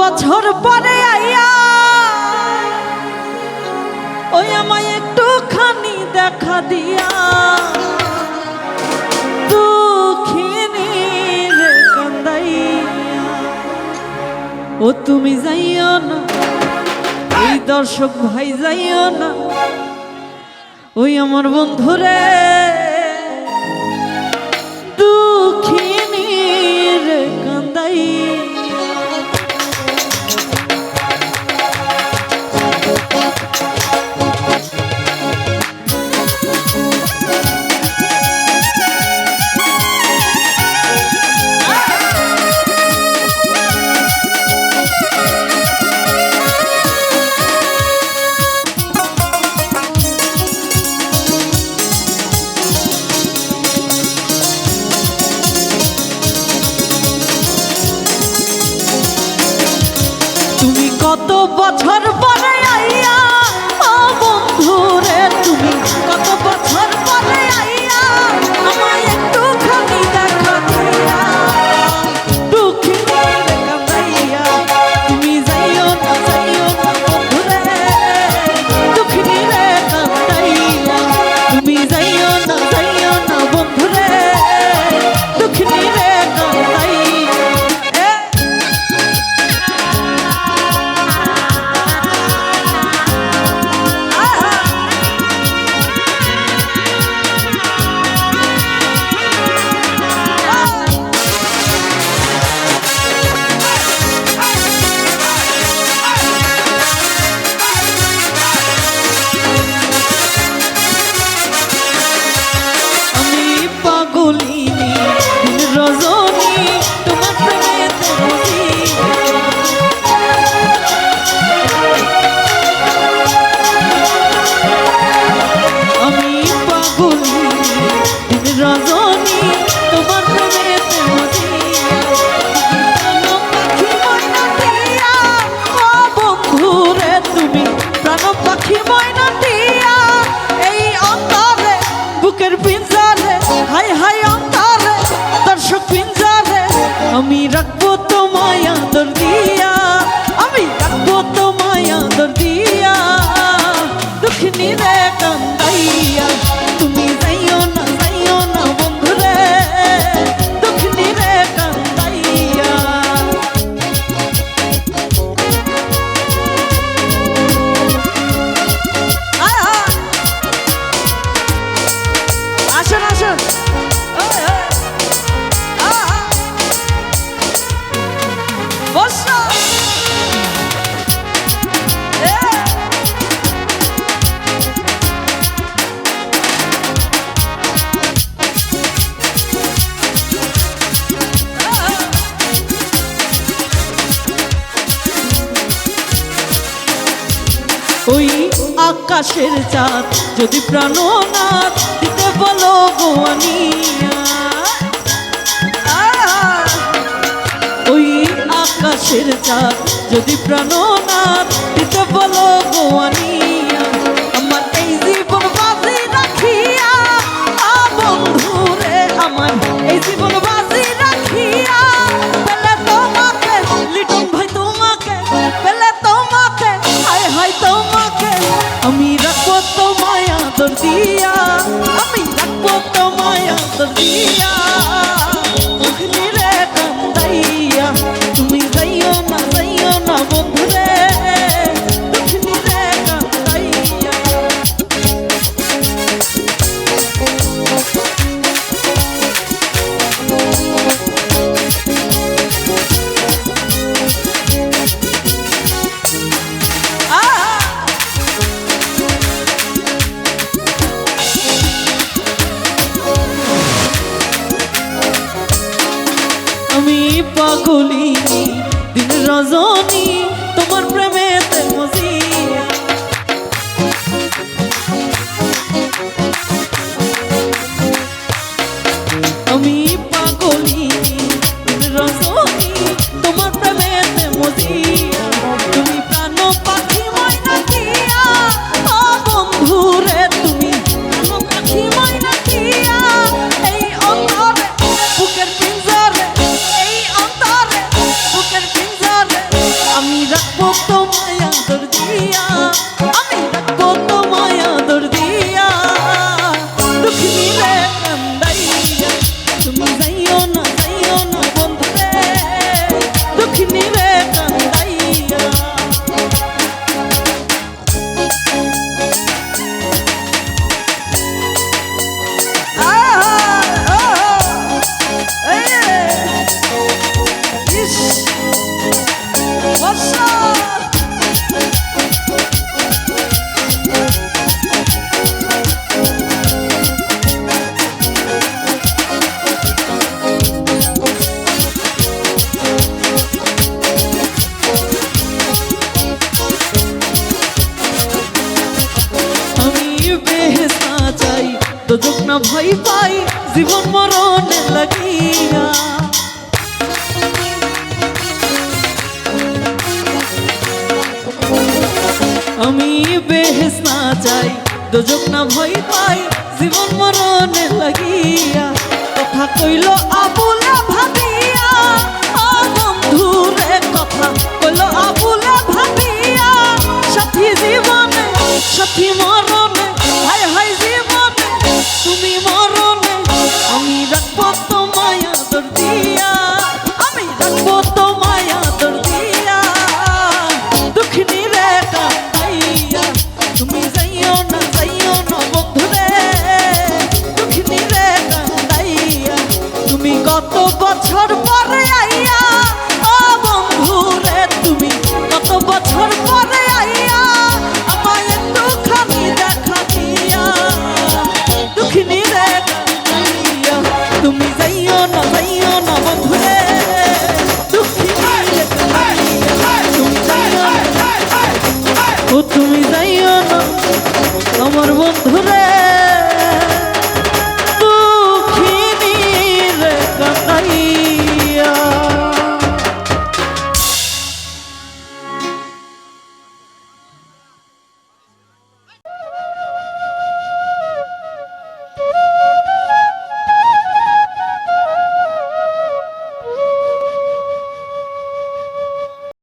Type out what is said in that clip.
বছর পরে আইয়া, ওই আমায় একটু খানি দেখা দিয়া। ও তুমি যাইও না, এই দর্শক ভাই যাইও না। ওই আমার বন্ধুরে কত বছর পরে ni de cantar. ওই আকাশের চাঁদ, যদি প্রাণনাথ দিতে বলো বোয়ানিয়া ওই আকাশের চাঁদ, যদি প্রাণনাথ দিতে বলো বোয়ানি পাগলি দিন রজনী তোমার প্রেমে মজি। না ভয় পাই, জীবন মরণ লাগিয়া। আমি বেহেস না যাই দুজক না ভয় পাই, জীবন মরণ লাগিয়া। কথা কইল আবুলে ভাবিয়া কথা আবুলে ভাবিয়া সাথী জীবন, সাথী মরণে ও তুমি যাইও না আমার বন্ধুরে।